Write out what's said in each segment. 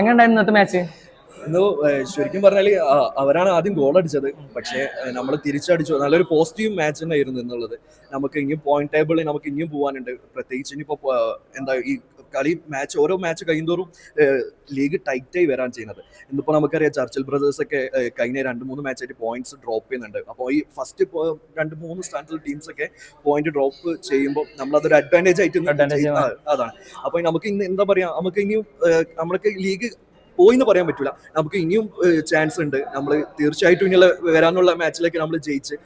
എങ്ങനെയുണ്ടായിരുന്നു മാച്ച് ശരിക്കും പറഞ്ഞാൽ അവരാണ് ആദ്യം ഗോൾ അടിച്ചത്. പക്ഷേ നമ്മൾ തിരിച്ചടിച്ചു. നല്ലൊരു പോസിറ്റീവ് മാച്ച് തന്നെ ആയിരുന്നു എന്നുള്ളത് നമുക്ക് ഇനിയും പോയിന്റ് ടേബിളിൽ നമുക്ക് ഇനിയും പോകാനുണ്ട് പ്രത്യേകിച്ച് ഇനിയിപ്പോ എന്താ ഈ കളി മാച്ച് ഓരോ മാച്ച് കഴിയുന്തോറും ലീഗ് ടൈറ്റായി വരാൻ ചെയ്യുന്നത്. ഇന്നിപ്പോ നമുക്കറിയാം ചർച്ചിൽ ബ്രദേഴ്സ് ഒക്കെ കഴിഞ്ഞ രണ്ട് മൂന്ന് മാച്ചായിട്ട് പോയിന്റ്സ് ഡ്രോപ്പ് ചെയ്യുന്നുണ്ട്. അപ്പോൾ ഈ ഫസ്റ്റ് രണ്ട് മൂന്ന് സ്ഥാനത്തുള്ള ടീംസ് ഒക്കെ പോയിന്റ് ഡ്രോപ്പ് ചെയ്യുമ്പോൾ നമ്മൾ അതൊരു അഡ്വാന്റേജ് ആയിട്ട് അതാണ്. അപ്പോൾ നമുക്ക് ഇന്ന് എന്താ പറയാ നമുക്ക് ഇനിയും നമ്മൾക്ക് ലീഗ് പോയി എന്ന് പറയാൻ പറ്റില്ല നമുക്ക് ഇനിയും ചാൻസ് ഉണ്ട്. നമ്മൾ തീർച്ചയായിട്ടും ഇനിയുള്ള വരാനുള്ള മാച്ചിലേക്ക് നമ്മൾ ജയിച്ച്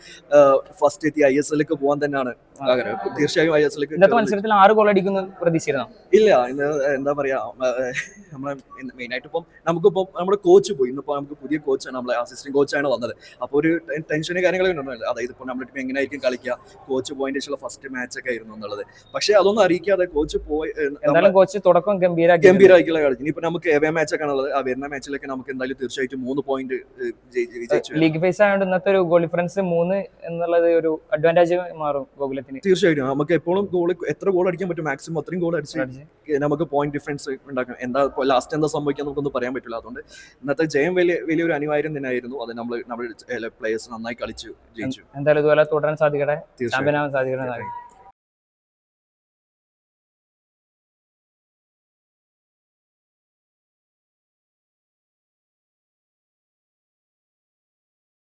ഫസ്റ്റ് എത്തി ഐ എസ് എല്ലിലേക്ക് പോകാൻ തന്നെയാണ് തീർച്ചയായും ഐ എസ് ഇന്നത്തെ എല്ലിലേക്ക് മത്സരത്തിൽ ആറ് ഗോൾ അടിക്കുന്നു പ്രതീക്ഷിച്ചിരുന്നു ഇല്ല ഇന്ന് എന്താ പറയാ നമ്മളെ മെയിൻ ആയിട്ട് ഇപ്പം നമുക്കിപ്പോ നമ്മുടെ കോച്ച് പോയി. ഇന്നിപ്പോ നമുക്ക് പുതിയ കോച്ചാണ് നമ്മളെ അസിസ്റ്റന്റ് കോച്ചാണ് വന്നത്. അപ്പോൾ ഒരു ടെൻഷനും കാര്യങ്ങളൊക്കെ ഉണ്ടല്ലോ അതായത് ഇപ്പോൾ നമ്മുടെ ടീം എങ്ങനെയായിരിക്കും കളിക്കുക കോച്ച് പോയിന്റ് വെച്ചുള്ള ഫസ്റ്റ് മാച്ച് ഒക്കെ ആയിരുന്നു എന്നുള്ളത്. പക്ഷേ അതൊന്നും അറിയിക്കാതെ കോച്ച് പോയി കോച്ച് തുടക്കം ഗംഭീര ഗംഭീരമായിട്ടുള്ള കളി. ഇനിയിപ്പോ നമുക്ക് എവേ മാച്ച് ഉള്ളത് ആ വരുന്ന മാച്ചിലൊക്കെ നമുക്ക് എന്തായാലും തീർച്ചയായിട്ടും മൂന്ന് പോയിന്റ് ലീഗ് ഫേസ് ആയതുകൊണ്ട് ഇന്നത്തെ ഒരു ഗോൾ ഡിഫറൻസ് മൂന്ന് എന്നുള്ളത് ഒരു അഡ്വാന്റേജ് മാറും ഗോകുലത്തിന്. തീർച്ചയായിട്ടും. നമുക്ക് എപ്പോഴും ഗോൾ എത്ര ഗോൾ അടിക്കാൻ പറ്റും മാക്സിമം അത്രയും ഗോൾ അടിച്ച് നമുക്ക് പോയിന്റ് ഡിഫറൻസ് ഉണ്ടാക്കാം എന്താ ലാസ്റ്റ് എന്താ സംഭവിക്കാൻ നമുക്കൊന്നും പറയാൻ പറ്റില്ല. അതുകൊണ്ട് ഇന്നത്തെ ജയം വലിയ വലിയൊരു അനിവാര്യം തന്നെയായിരുന്നു. അത് നമ്മൾ നമ്മുടെ പ്ലേയേഴ്സ് നന്നായി കളിച്ചു ജയിച്ചു. എന്തായാലും ഇതുപോലെ തുടരാൻ സാധിക്കട്ടെ. സാധിക്കട്ടെ